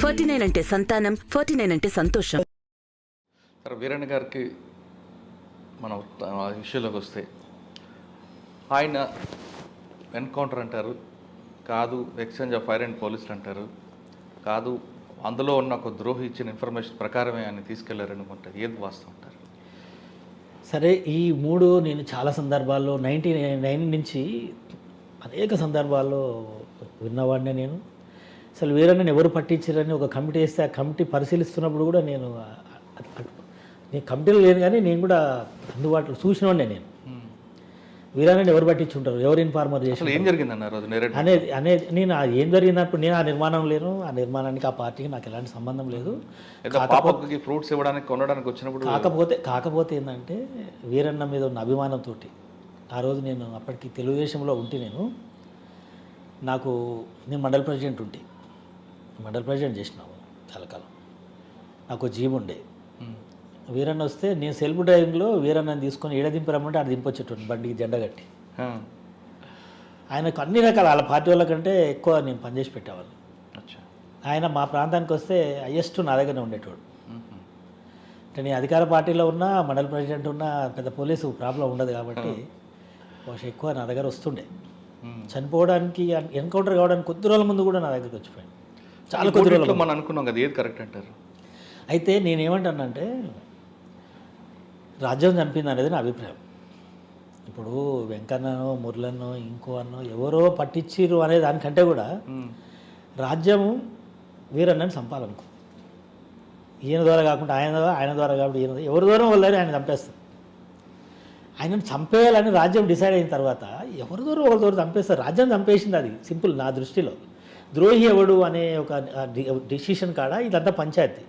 Forty nine అంటే సంతానం forty nine అంటే సంతోషం. సరే వీరన్న గారికి మనం ఆ ఇష్యూలోకి వస్తే ఆయన ఎన్కౌంటర్ అంటారు కాదు ఎక్స్చేంజ్ ఆఫ్ ఫైర్ అండ్ పోలీసులు అంటారు కాదు అందులో ఉన్న ఒక ద్రోహి ఇచ్చిన ఇన్ఫర్మేషన్ ప్రకారమే ఆయన తీసుకెళ్ళారనుకుంటారు ఏది వాస్తవం అంటారు? సరే ఈ మూడు నేను చాలా సందర్భాల్లో నైన్టీ నైన్ నుంచి అనేక సందర్భాల్లో విన్నవాడినే నేను. అసలు వీరన్నని ఎవరు పట్టించారని ఒక కమిటీ వేస్తే ఆ కమిటీ పరిశీలిస్తున్నప్పుడు కూడా నేను నేను కమిటీలో లేను కానీ నేను కూడా అందుబాటులో చూసినవాడినే నేను. వీరన్నని ఎవరు పట్టించుంటారు? ఎవరు ఇన్ఫార్మర్ చేసి ఏం జరిగిందన్న రోజు నేరేడు? అనేది అనేది నేను ఏం జరిగినప్పుడు నేను ఆ నిర్మాణం లేను. ఆ నిర్మాణానికి ఆ పార్టీకి నాకు ఎలాంటి సంబంధం లేదు. ఫ్రూట్స్ ఇవ్వడానికి కొనడానికి వచ్చినప్పుడు కాకపోతే కాకపోతే ఏంటంటే వీరన్న మీద ఉన్న అభిమానంతో ఆ రోజు నేను అప్పటికి తెలుగుదేశంలో ఉంటే నేను నాకు నేను మండల ప్రెసిడెంట్ ఉంటే. మండల ప్రెసిడెంట్ చేసినాము చాలా కాలం నాకు జీబ్ ఉండే. వీరన్న వస్తే నేను సెల్ఫ్ డ్రైవింగ్లో వీరన్నని తీసుకొని ఏడ దింపరమ్మంటే ఆడ దింపొచ్చేటోని బండికి జెండా కట్టి. ఆయనకు అన్ని రకాల వాళ్ళ పార్టీ వాళ్ళకంటే ఎక్కువ నేను పనిచేసి పెట్టేవాళ్ళు ఆయన మా ప్రాంతానికి వస్తే హయ్యెస్ట్ నా దగ్గరనే ఉండేటోడు. అంటే నేను అధికార పార్టీలో ఉన్నా మండల ప్రెసిడెంట్ ఉన్నా పెద్ద పోలీసు ప్రాబ్లం ఉండదు కాబట్టి బహుశా ఎక్కువ నా దగ్గర వస్తుండే. చనిపోవడానికి ఎన్కౌంటర్ కావడానికి కొద్ది రోజుల ముందు కూడా నా దగ్గరికి వచ్చిపోయాడు. చాలా కొద్ది రోజుల మనం అనుకున్నాం కదా ఏది కరెక్ట్ అంటారు? అయితే నేనేమంటానంటే రాజ్యం చంపింది అనేది నా అభిప్రాయం. ఇప్పుడు వెంకన్ననో మురళన్నో ఇంకో అన్నో ఎవరో పట్టించిర్రు అనే దానికంటే కూడా. రాజ్యము వీరన్నని చంపాలనుకో. ఈయన ద్వారా కాకుండా ఆయన ద్వారా ఆయన ద్వారా కాబట్టి ఈయన ఎవరి ద్వారా వాళ్ళని ఆయన చంపేస్తారు. ఆయనను చంపేయాలని రాజ్యం డిసైడ్ అయిన తర్వాత ఎవరి ద్వారా ఒకరి ద్వారా చంపేస్తారు? రాజ్యం చంపేసింది అది. సింపుల్ నా దృష్టిలో. ద్రోహి ఎవడు అనే ఒక డిసిషన్ కాడ ఇదంతా పంచాయతీ.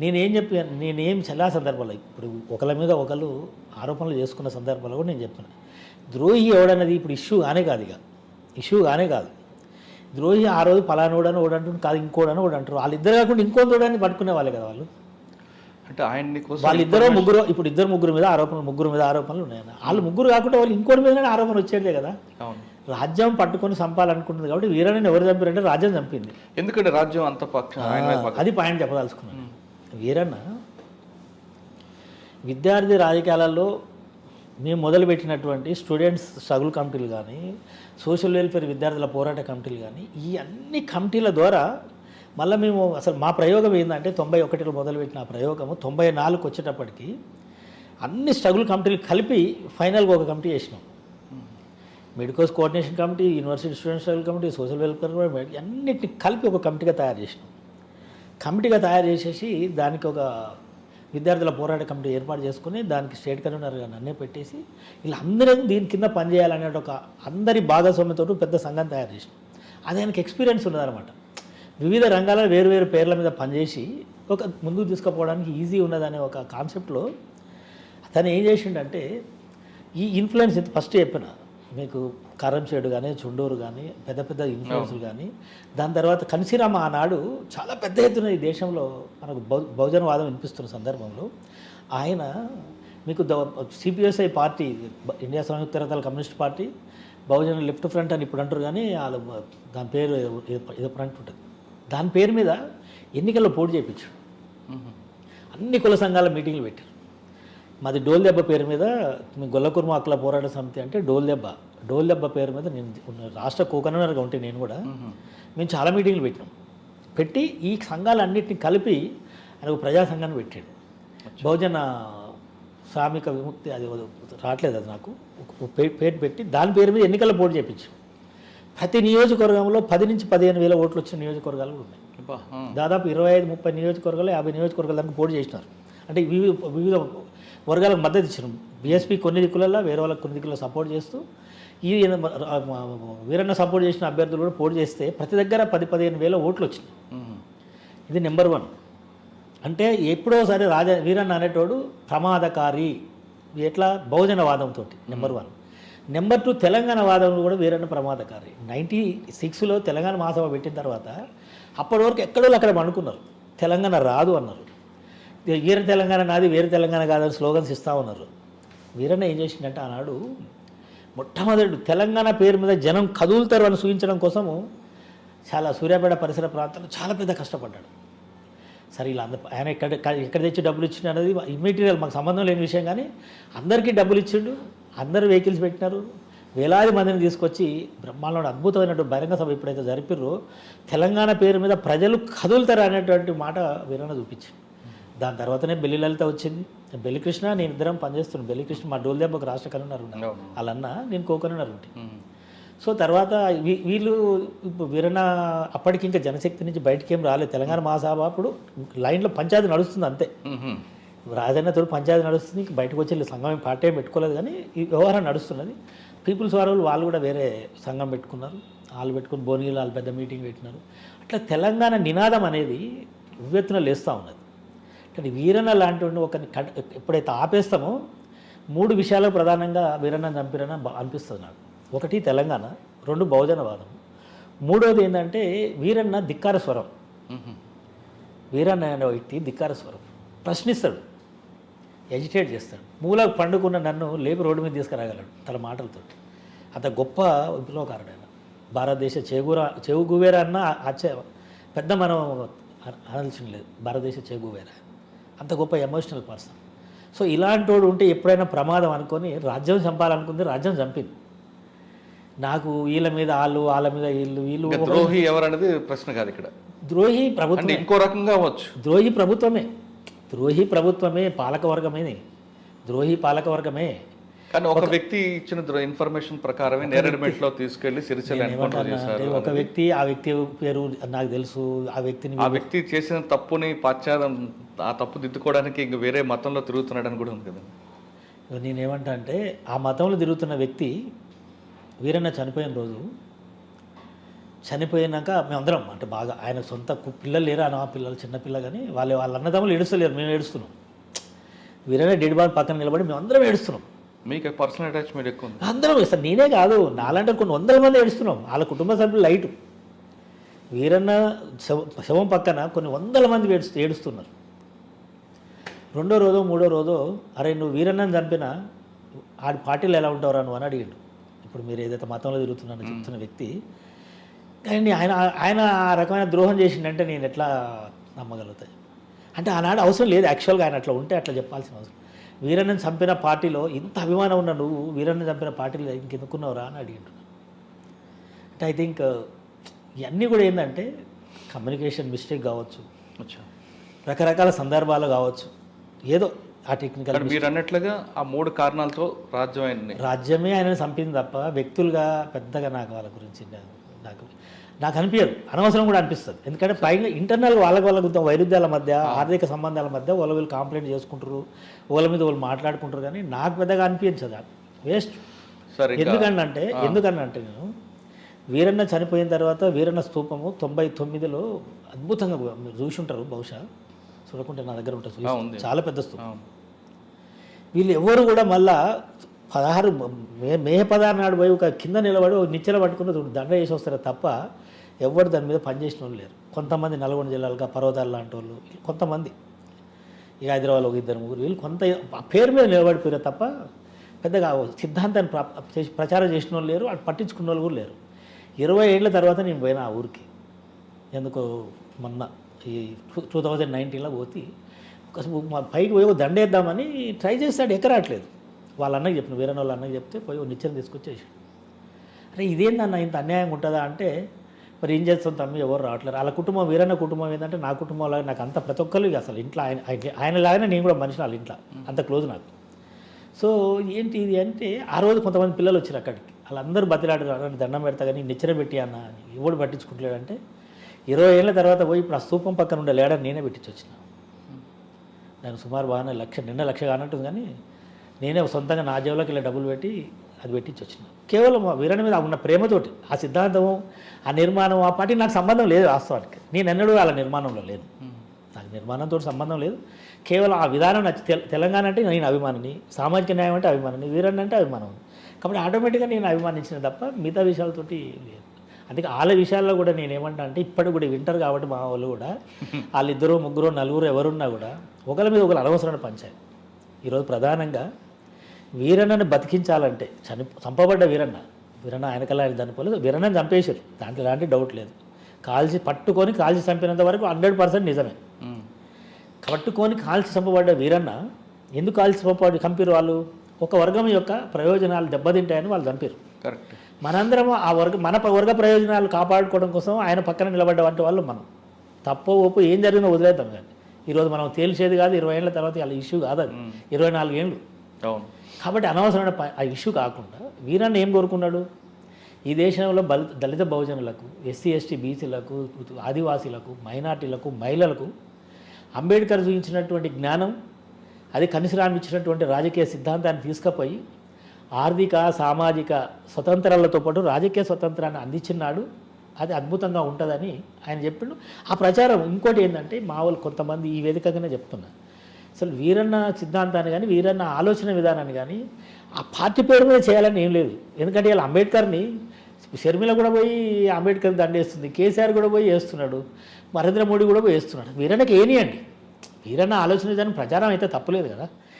నేనేం చెప్పి నేనేం చాలా సందర్భంలో ఇప్పుడు ఒకళ్ళ మీద ఒకళ్ళు ఆరోపణలు చేసుకున్న సందర్భంలో కూడా నేను చెప్పాను ద్రోహి ఎవడన్నది ఇప్పుడు ఇష్యూ కానే కాదు ఇక. ఇష్యూ కానే కాదు. ద్రోహి ఆ రోజు పలానోడని ఓడంటు కాదు ఇంకోడని ఓడంటారు వాళ్ళిద్దరు కాకుండా ఇంకో తోడని పట్టుకునే వాళ్ళే కదా వాళ్ళు. అంటే ఆయన్ని కోసం వాళ్ళిద్దరూ ముగ్గురు ఇప్పుడు ఇద్దరు ముగ్గురు మీద ఆరోపణలు ముగ్గురు మీద ఆరోపణలు ఉన్నాయన్న. వాళ్ళు ముగ్గురు కాకుండా వాళ్ళు ఇంకోటి మీదనే ఆరోపణ వచ్చేదే కదా. అవును. రాజ్యం పట్టుకొని చంపాలనుకుంటుంది కాబట్టి వీరని ఎవరు చంపారంటే రాజ్యం చంపింది. ఎందుకంటే రాజ్యం అంత పక్షం. అది పాయింట్ చెప్పదలుచుకున్నాను. వీరన్న విద్యార్థి రాజకీయాలలో మేము మొదలుపెట్టినటువంటి స్టూడెంట్స్ స్ట్రగుల్ కమిటీలు కానీ సోషల్ వెల్ఫేర్ విద్యార్థుల పోరాట కమిటీలు కానీ ఈ అన్ని కమిటీల ద్వారా మళ్ళీ మేము అసలు మా ప్రయోగం ఏంటంటే తొంభై ఒకటిలో మొదలుపెట్టిన ఆ ప్రయోగము. తొంభై నాలుగు వచ్చేటప్పటికి అన్ని స్ట్రగుల్ కమిటీలు కలిపి ఫైనల్గా ఒక కమిటీ చేసినాం medicos coordination committee university student struggle committee social welfare committee అన్నిటిని కలిపి ఒక కమిటీగా తయారు చేసినాం. కమిటీగా తయారు చేసేసి దానికి ఒక విద్యార్థుల పోరాట కమిటీ ఏర్పాటు చేసుకుని దానికి స్టేట్ కన్వీనర్గా నన్నే పెట్టేసి ఇలా అందరూ దీని కింద పనిచేయాలనే ఒక అందరి భాగస్వామ్యంతో పెద్ద సంఘం తయారు చేసినాం. అది ఆయనకి ఎక్స్పీరియన్స్ ఉన్నదన్నమాట. వివిధ రంగాల వేరు వేరు పేర్ల మీద పనిచేసి ఒక ముందుకు తీసుకుపోవడానికి ఈజీ ఉన్నదనే ఒక కాన్సెప్ట్లో తను ఏం చేసిండంటే ఈ ఇన్ఫ్లుయెన్స్ ఫస్ట్ చెప్పిన మీకు కరంచేడు కానీ చుండూరు కానీ పెద్ద పెద్ద ఇన్ఫ్లుయెన్స్లు కానీ దాని తర్వాత కన్సీరామ ఆనాడు చాలా పెద్ద ఎత్తున ఈ దేశంలో మనకు బహు బహుజనవాదం వినిపిస్తున్న సందర్భంలో ఆయన మీకు ద సిపిఎస్ఐ పార్టీ ఇండియా సంయుక్త రకాల communist party Bahujan left front అని ఇప్పుడు అంటారు కానీ వాళ్ళు దాని పేరు ఏదో ఫ్రంట్ ఉంటుంది దాని పేరు మీద ఎన్నికల్లో పోటీ చేయించాడు. మ్మ్. అన్ని కుల సంఘాల మీటింగ్లు పెట్టారు. మాది డోల్ దెబ్బ పేరు మీద మీ గొల్లకుర్మ హక్కుల పోరాట సమితి అంటే డోల్ దెబ్బ. డోల్ దెబ్బ పేరు మీద నేను రాష్ట్ర కోకనర్గా ఉంటే నేను కూడా మ్మ్. చాలా మీటింగ్లు పెట్టినాం. పెట్టి ఈ సంఘాలన్నింటినీ కలిపి ఆయన ఒక ప్రజా సంఘాన్ని పెట్టాడు. బహుజన శ్రామిక విముక్తి అది రావట్లేదు అది నాకు. పేరు పెట్టి దాని పేరు మీద ఎన్నికల పోటీ చేయించాం. ప్రతి నియోజకవర్గంలో పది నుంచి పదిహేను వేల ఓట్లు వచ్చిన నియోజకవర్గాలు ఉన్నాయి. దాదాపు ఇరవై ఐదు ముప్పై నియోజకవర్గాలు యాభై నియోజకవర్గాల దాకా పోటీ చేసినారు. అంటే వివిధ వివిధ వర్గాలకు మద్దతు ఇచ్చినాం. బీఎస్పీ కొన్ని దిక్కులలో వేరే వాళ్ళకి కొన్ని దిక్కులలో సపోర్ట్ చేస్తూ ఈ వీరన్న సపోర్ట్ చేసిన అభ్యర్థులు కూడా పోటీ చేస్తే ప్రతి దగ్గర పది పదిహేను వేల ఓట్లు వచ్చినాయి. ఇది నెంబర్ వన్. అంటే ఎప్పుడో సరే రాజా వీరన్న అనేటోడు ప్రమాదకారి. ఎట్లా? బహుజనవాదంతో number one. Number two Telangana వాదంలో కూడా వీరన్న ప్రమాదకారి. నైంటీ సిక్స్లో తెలంగాణ మహాసభ పెట్టిన తర్వాత అప్పటి వరకు ఎక్కడో అక్కడ అనుకున్నారు తెలంగాణ రాదు అన్నారు. వీర తెలంగాణ నాది వేరే తెలంగాణ కాదని స్లోగన్స్ ఇస్తా ఉన్నారు. వీరన్న ఏం చేసిందంటే ఆనాడు మొట్టమొదటి తెలంగాణ పేరు మీద జనం కదులుతారు అని సూచించడం కోసము చాలా సూర్యాపేట పరిసర ప్రాంతాల్లో చాలా పెద్ద కష్టపడ్డాడు. సరే ఇలా అంద ఆయన ఎక్కడ ఎక్కడ తెచ్చి డబ్బులు ఇచ్చిండు అనేది ఇమ్మెటీరియల్ మాకు సంబంధం లేని విషయం కానీ అందరికీ డబ్బులు ఇచ్చిండు. అందరూ వెహికల్స్ పెట్టినారు. వేలాది మందిని తీసుకొచ్చి బ్రహ్మాండంలో అద్భుతమైనటువంటి బహిరంగ సభ ఎప్పుడైతే జరిపిర్రో. తెలంగాణ పేరు మీద ప్రజలు కదులుతారు అనేటువంటి మాట వీరన్న చూపించింది. దాని తర్వాతనే బెల్లి లలిత వచ్చింది. బెల్లి కృష్ణ నేను ఇద్దరం పనిచేస్తున్నాను బెల్లి కృష్ణ మా డోల్ దెబ్బకు రాష్ట్ర అవును. వాళ్ళన్న నేను మ్మ్. సో తర్వాత వీళ్ళు ఇప్పుడు వీరన్న అప్పటికి ఇంకా జనశక్తి నుంచి బయటికి ఏం రాలేదు. తెలంగాణ మహాసభ అప్పుడు లైన్లో పంచాయతీ నడుస్తుంది అంతే. మ్మ్. రాజన్న తోడు పంచాయతీ నడుస్తుంది ఇంక బయటకు వచ్చి వీళ్ళు సంఘం పార్టీ ఏం పెట్టుకోలేదు కానీ ఈ వ్యవహారం నడుస్తున్నది. పీపుల్స్ వారు వాళ్ళు కూడా వేరే సంఘం పెట్టుకున్నారు. వాళ్ళు పెట్టుకుని భువనగిరిలో వాళ్ళు పెద్ద మీటింగ్ పెట్టినారు. అట్లా తెలంగాణ నినాదం అనేది ఉవ్వెత్తున లేస్తూ ఉన్నది. కానీ వీరన్న లాంటి ఒకరిని ఎప్పుడైతే ఆపేస్తామో మూడు విషయాలు ప్రధానంగా వీరన్న చంపిరన్న అనిపిస్తుంది నాకు. ఒకటి తెలంగాణ రెండు బహుజనవాదం. మూడోది ఏంటంటే వీరన్న ధిక్కార స్వరం. వీరన్న అనే వ్యక్తి ధిక్కార స్వరం. ప్రశ్నిస్తాడు. ఎజిటేట్ చేస్తాడు. మూల పండుకున్న నన్ను లేపి రోడ్డు మీద తీసుకురాగలడు తన మాటలతో. అంత గొప్ప విప్లవకారుడు ఆయన భారతదేశ చేగుర చెవుగువేర అన్న ఆశ్చర్య పెద్ద మనం అన- అనాల్సిన లేదు. భారతదేశ చేగువేర. అంత గొప్ప ఎమోషనల్ పర్సన్. సో ఇలాంటి వాడు ఉంటే ఎప్పుడైనా ప్రమాదం అనుకొని రాజ్యం చంపాలనుకుంది రాజ్యం చంపింది. నాకు వీళ్ళ మీద వాళ్ళు వాళ్ళ మీద వీళ్ళు వీళ్ళు ద్రోహి ఎవరనేది ప్రశ్న కాదు ఇక్కడ. ద్రోహి ప్రభుత్వం ఇంకో రకంగా అవ్వచ్చు. ద్రోహి ప్రభుత్వమే. ద్రోహి ప్రభుత్వమే పాలకవర్గమేది ద్రోహి పాలకవర్గమే. కానీ ఒక వ్యక్తి ఇచ్చిన ఇన్ఫర్మేషన్ ప్రకారమే నేరేడుమెట్లో తీసుకెళ్ళి సిరిసిల్ల ఒక వ్యక్తి ఆ వ్యక్తి పేరు నాకు తెలుసు ఆ వ్యక్తిని ఆ వ్యక్తి చేసిన తప్పుని పాశ్చాత్యం ఆ తప్పు దిద్దుకోవడానికి ఇంక వేరే మతంలో తిరుగుతున్నాడని కూడా ఉంది కదా. నేనేమంటా అంటే ఆ మతంలో తిరుగుతున్న వ్యక్తి వీరన్న చనిపోయిన రోజు చనిపోయినాక మేమందరం అంటే బాగా ఆయన సొంత పిల్లలు లేరు అన్న పిల్లలు చిన్న పిల్ల కానీ వాళ్ళు వాళ్ళ అన్నదమ్ములు ఏడుస్తలేరు మేము ఏడుస్తున్నాం. వీరన్న డెడ్ బాడీ పక్కన నిలబడి మేమందరం ఏడుస్తున్నాం. మీకు పర్సనల్ అటాచ్మెంట్ ఎక్కువ ఉంది. అందరం అసలు నేనే కాదు నాలంటే కొన్ని వందల మంది ఏడుస్తున్నాం వాళ్ళ కుటుంబ సభ్యులు లైటు. వీరన్న శవ శవం పక్కన కొన్ని వందల మంది ఏడుస్తూ ఏడుస్తున్నారు. రెండో రోజో మూడో రోజో అరే నువ్వు వీరన్నని చంపిన ఆడి పార్టీలు ఎలా ఉంటావురా నువ్వు అని అడిగిండు. ఇప్పుడు మీరు ఏదైతే మతంలో తిరుగుతున్నానో చెప్తున్న వ్యక్తి కానీ ఆయన ఆయన ఆ రకమైన ద్రోహం చేసిండంటే నేను ఎట్లా నమ్మగలుగుతాయి అంటే ఆనాడు అవసరం లేదు. యాక్చువల్గా ఆయన అట్లా ఉంటే అట్లా చెప్పాల్సిన అవసరం. వీరన్నని చంపిన పార్టీలో ఇంత అభిమానం ఉన్న నువ్వు వీరన్నని చంపిన పార్టీలో ఇంకెందుకున్నావురా అని అడిగిండు. అంటే ఐ థింక్ ఇవన్నీ కూడా ఏంటంటే కమ్యూనికేషన్ మిస్టేక్ కావచ్చు. రకరకాల సందర్భాలు కావచ్చు. ఏదో ఆ టెక్నికల్ కానీ మీరు అన్నట్లుగా ఆ మూడు కారణాలతో రాజ్యం రాజ్యమే ఆయనను చంపింది తప్ప వ్యక్తులుగా పెద్దగా నాకు వాళ్ళ గురించి నాకు నాకు అనిపించదు అనవసరం కూడా అనిపిస్తుంది. ఎందుకంటే పైగా ఇంటర్నల్ వాళ్ళకి వాళ్ళ గురించి వైరుధ్యాల మధ్య ఆర్థిక సంబంధాల మధ్య వాళ్ళ వీళ్ళు కాంప్లైంట్ చేసుకుంటారు వాళ్ళ మీద వాళ్ళు మాట్లాడుకుంటారు కానీ నాకు పెద్దగా అనిపించదు వేస్ట్ ఎందుకనంటే ఎందుకనంటే నేను వీరన్న చనిపోయిన తర్వాత వీరన్న స్తూపము తొంభై తొమ్మిదిలో అద్భుతంగా మీరు చూసి ఉంటారు బహుశా. చూడకుంటే నా దగ్గర ఉంటుంది. చాలా పెద్ద స్తూపం ఆ, వీళ్ళు ఎవరు కూడా మళ్ళా పదహారు మే మే పదహారు నాడు పోయి ఒక కింద నిలబడి ఒక నిచ్చెన పట్టుకుని దండ వేసి వస్తారు తప్ప ఎవరు దాని మీద పనిచేసిన వాళ్ళు లేరు. కొంతమంది నల్గొండ జిల్లాలుగా పర్వతాలు లాంటి వాళ్ళు కొంతమంది. ఇక హైదరాబాద్ ఒక ఇద్దరు ముగ్గురు వీళ్ళు కొంత పేరు మీద నిలబడిపోయారు తప్ప పెద్దగా సిద్ధాంతాన్ని చేసి ప్రచారం చేసిన వాళ్ళు లేరు వాళ్ళు పట్టించుకున్న వాళ్ళు కూడా లేరు. ఇరవై ఏళ్ళ తర్వాత నేను పోయినా ఆ ఊరికి. ఎందుకో మొన్న ఈ టూ థౌజండ్ నైన్టీన్లో పోతే ఒక మా పైకి పోయి దండేద్దామని ట్రై చేస్తాడు ఎక్కరాట్లేదు. వాళ్ళ అన్నకి చెప్పిన వేరే వాళ్ళ అన్నకి చెప్తే పోయి నిచ్చెన తీసుకొచ్చేసి అరే ఇదేందన్న ఇంత అన్యాయం ఉంటుందా అంటే మరి ఏం చేస్తాం తమ్మి ఎవరు రావట్లేరు. వాళ్ళ కుటుంబం వీరన్న కుటుంబం ఏంటంటే నా కుటుంబం లాగా నాకు అంత ప్రతి ఒక్కరు అసలు ఇంట్లో ఆయన ఆయన- ఆయనలాగానే నేను కూడా మనిషి వాళ్ళ ఇంట్లో. అంత క్లోజ్ నాకు. సో ఏంటి ఇది అంటే ఆ రోజు కొంతమంది పిల్లలు వచ్చారు అక్కడికి. వాళ్ళందరూ బతిలాడు "అన్న, దండం పెడతా కానీ నిచ్చెన పెట్టి అన్న అని. ఎవడు పట్టించుకుంటలేడంటే ఇరవై ఏళ్ళ తర్వాత పోయి ఇప్పుడు ఆ స్తూపం పక్కన ఉండే లేడని నేనే పెట్టించి వచ్చిన దానికి సుమారు బాగానే లక్ష నిన్న లక్ష కానట్టుంది కానీ నేనే సొంతంగా నా జేబులోకి ఇలా డబ్బులు పెట్టి అది పెట్టించి వచ్చిన. కేవలం ఆ వీరని మీద ఉన్న ప్రేమతోటి ఆ సిద్ధాంతం ఆ నిర్మాణం ఆ పార్టీ నాకు సంబంధం లేదు వాస్తవానికి. నేను ఎన్నడూ వాళ్ళ నిర్మాణంలో లేను. నాకు నిర్మాణంతో సంబంధం లేదు. కేవలం ఆ విధానం నచ్చి తెల- తెలంగాణ అంటే నేను అభిమానిని సామాజిక న్యాయం అంటే అభిమానిని వీరన్న అంటే అభిమానం. కాబట్టి ఆటోమేటిక్గా నేను అభిమానించిన తప్ప మిగతా విషయాలతోటి లేదు. అందుకే వాళ్ళ విషయాల్లో కూడా నేను ఏమంటా అంటే ఇప్పటికి కూడా వింటారు కాబట్టి మా వాళ్ళు కూడా వాళ్ళిద్దరు ముగ్గురు నలుగురు ఎవరున్నా కూడా ఒకరి మీద ఒకరు అనవసరమైన పంచాయతీ. ఈరోజు ప్రధానంగా వీరన్నని బతికించాలంటే చని చంపబడ్డ వీరన్న. వీరన్న ఆయనకల్లా ఆయన చనిపోలేదు. వీరన్నని చంపేశారు. దాంట్లో ఎలాంటి డౌట్ లేదు. కాల్చి పట్టుకొని కాల్చి చంపినంత వరకు హండ్రెడ్ పర్సెంట్ నిజమే. పట్టుకొని కాల్చి చంపబడ్డ వీరన్న ఎందుకు కాల్చి చంపబడి చంపారు వాళ్ళు? ఒక వర్గం యొక్క ప్రయోజనాలు దెబ్బతింటాయని వాళ్ళు చంపారు కరెక్ట్. మనందరం ఆ వర్గ మన వర్గ ప్రయోజనాలు కాపాడుకోవడం కోసం ఆయన పక్కన నిలబడ్డ వంటి వాళ్ళు మనం. తప్ప ఒప్పు ఏం జరిగిందో వదిలేద్దాం కానీ ఈరోజు మనం తేల్చేది కాదు ఇరవై ఏళ్ళ తర్వాత వాళ్ళ ఇష్యూ కాదు అది ఇరవై నాలుగు ఏళ్ళు. అవును. కాబట్టి అనవసరమైన ఆ ఇష్యూ కాకుండా వీరన్న ఏం కోరుకున్నాడు? ఈ దేశంలో బలి దళిత బహుజనులకు ఎస్సీ ఎస్టీ బీసీలకు ఆదివాసీలకు మైనార్టీలకు మహిళలకు అంబేద్కర్ చూపించినటువంటి జ్ఞానం అది కనిసరామి ఇచ్చినటువంటి రాజకీయ సిద్ధాంతాన్ని తీసుకుపోయి ఆర్థిక సామాజిక స్వతంత్రాలతో పాటు రాజకీయ స్వతంత్రాన్ని అందించినాడు. అది అద్భుతంగా ఉంటుందని ఆయన చెప్పిండు. ఆ ప్రచారం ఇంకోటి ఏంటంటే మా వాళ్ళు కొంతమంది ఈ వేదికగానే చెప్తున్నారు. అసలు వీరన్న సిద్ధాంతాన్ని కానీ వీరన్న ఆలోచన విధానాన్ని కానీ ఆ పార్టీ పేరు మీద చేయాలని ఏం లేదు. ఎందుకంటే ఇలా అంబేద్కర్ని షర్మిల కూడా పోయి అంబేద్కర్ దండేస్తుంది కేసీఆర్ కూడా పోయి వేస్తున్నాడు నరేంద్ర మోడీ కూడా పోయి వేస్తున్నాడు. వీరన్నకి ఏనియండి వీరన్న ఆలోచన విధానం ప్రచారం అయితే తప్పలేదు కదా.